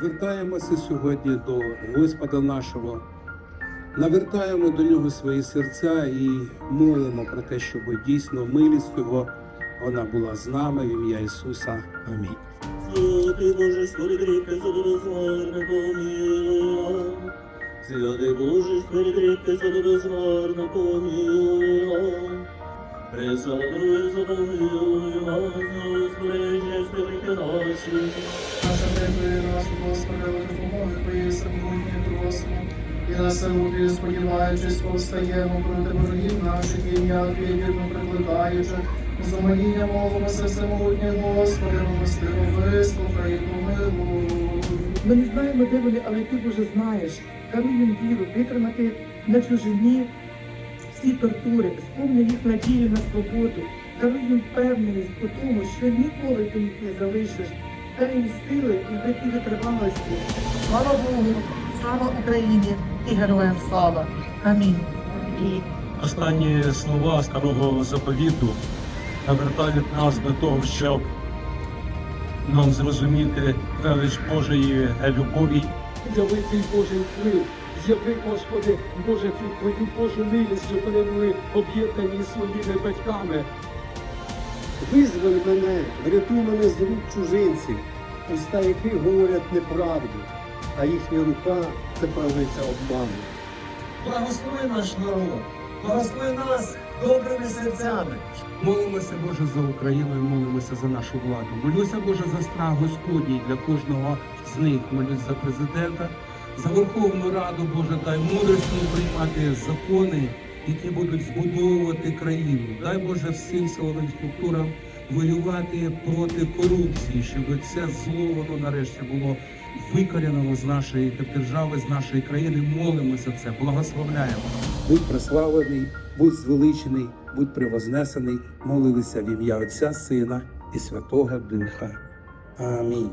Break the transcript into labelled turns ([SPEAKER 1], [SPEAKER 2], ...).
[SPEAKER 1] Звертаємося сьогодні до Господа нашого, навертаємо до нього свої серця і молимо про те, щоб дійсно милість Його вона була з нами в ім'я Ісуса. Амінь.
[SPEAKER 2] Святий Боже, створи кріпке задовозварне помилуй. Святий Боже, створи кріпке задовозварне помилуй. Пресвятую задоволюй вас, Господи, віки наші.
[SPEAKER 3] Наша нас, Господи, допомоги Твоєї самотні просимо. І на силу сподіваючись, повстаємо проти ворогів наших ім'я Твоє вірно прикликаючи. За моління молимося всемогутнє, Господи, милостиво вислухай і помилуй.
[SPEAKER 4] Ми не знаємо, де вони, але ти Боже знаєш. Даруй їм віру, витримати на чужині всі тортури, сповни їх надію на свободу, даруй їм впевненість у тому, що ніколи ти їх не залишиш. Дай сили і витривалості. Слава Богу, слава Україні і героям слава. Амінь.
[SPEAKER 5] Останні слова старого заповіту навертають нас до того, щоб нам зрозуміти велич Божої любові
[SPEAKER 6] З'яви твій Божий вплив, з'яви, Господи, Боже, твою Божу милість, щоб вони були об'єднані своїми батьками.
[SPEAKER 7] Визволь мене, врятуй мене з рук чужинців, уста яких говорять неправду, а їхня рука це правиця обману.
[SPEAKER 8] Благослови наш народ, благослови нас добрими серцями.
[SPEAKER 1] Молимося, Боже, за Україну і молимося за нашу владу. Молюся, Боже, за страх Господній для кожного з них. Молюсь за президента, за Верховну Раду, Боже, дай мудрістю приймати закони, які будуть збудовувати країну. Дай Боже всім силовим структурам воювати проти корупції, щоб це зло воно нарешті було викорінено з нашої держави, з нашої країни. Молимося це, благословляємо. Будь прославлений, будь звеличений, будь превознесений. Молилися в ім'я Отця, Сина і Святого Духа. Амінь.